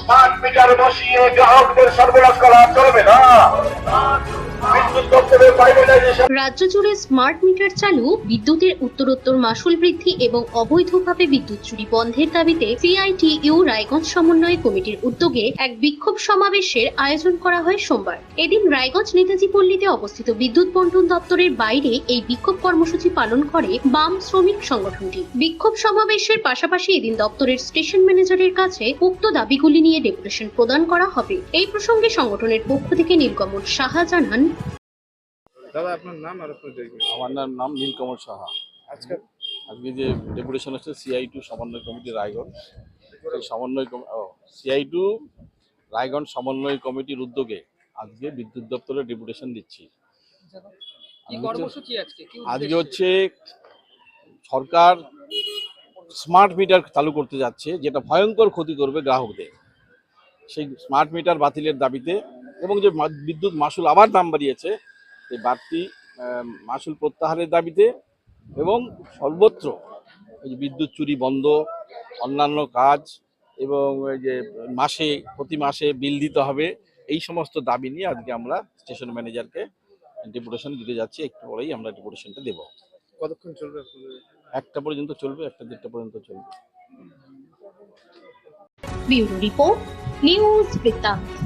Smart meter বসিয়ে গ্রাহকদের সর্বনাশ করা চলবে না। রাজ্য জুড়ে স্মার্ট মিটার চালু, বিদ্যুতের উত্তরোত্তর মাসুল বৃদ্ধি এবং অবৈধভাবে বিদ্যুৎ চুরি বন্ধের দাবিতে সিআইটিইউ রায়গঞ্জ সমন্বয় কমিটির উদ্যোগে এক বিক্ষোভ সমাবেশের আয়োজন করা হয় সোমবার। এদিন রায়গঞ্জ নেতাজি পল্লীতে অবস্থিত বিদ্যুৎ বন্টন দপ্তরের বাইরে এই বিক্ষোভ কর্মসূচি পালন করে বাম শ্রমিক সংগঠনটি। বিক্ষোভ সমাবেশের পাশাপাশি এদিন দপ্তরের স্টেশন ম্যানেজারের কাছে উক্ত দাবিগুলি নিয়ে ডেপুটেশন প্রদান করা হবে। এই প্রসঙ্গে সংগঠনের পক্ষ থেকে নীলকমল সাহা জানান দাদা আপনার নাম আর আপনার জায়গা? আমার নাম নাম নীলকমল সাহা। আজকে আজকে যে ডেপুটেশন হচ্ছে সিআই টু সমন্বয় কমিটি রায়গঞ্জ। সেই সমন্বয় সিআই টু রায়গঞ্জ সমন্বয় কমিটির উদ্যোগে আজকে বিদ্যুৎ দপ্তরে ডেপুটেশন দিচ্ছি। আজকে? হচ্ছে সরকার স্মার্ট মিটার চালু করতে যাচ্ছে যেটা ভয়ঙ্কর ক্ষতি করবে গ্রাহকদের। সেই স্মার্ট মিটার বাতিলের দাবিতে এবং যে বিদ্যুৎ মাসুল আবার দাম বাড়িয়েছে এই বাড়তি মাসুল প্রত্যাহারের দাবিতে এবং সর্বত্র বিদ্যুৎ চুরি বন্ধ অন্যান্য কাজ এবং এই যে মাসে প্রতি মাসে বিল দিতে হবে এই সমস্ত দাবি নিয়ে আজকে আমরা স্টেশন ম্যানেজারকে ডেপুটেশন দিতে যাচ্ছি। একটু পরেই আমরা ডেপুটেশনটা দেবো। কতক্ষণ চলবে একটা পর্যন্ত চলবে একটা দেড়টা পর্যন্ত চলবে। Bureau report news Brittanto.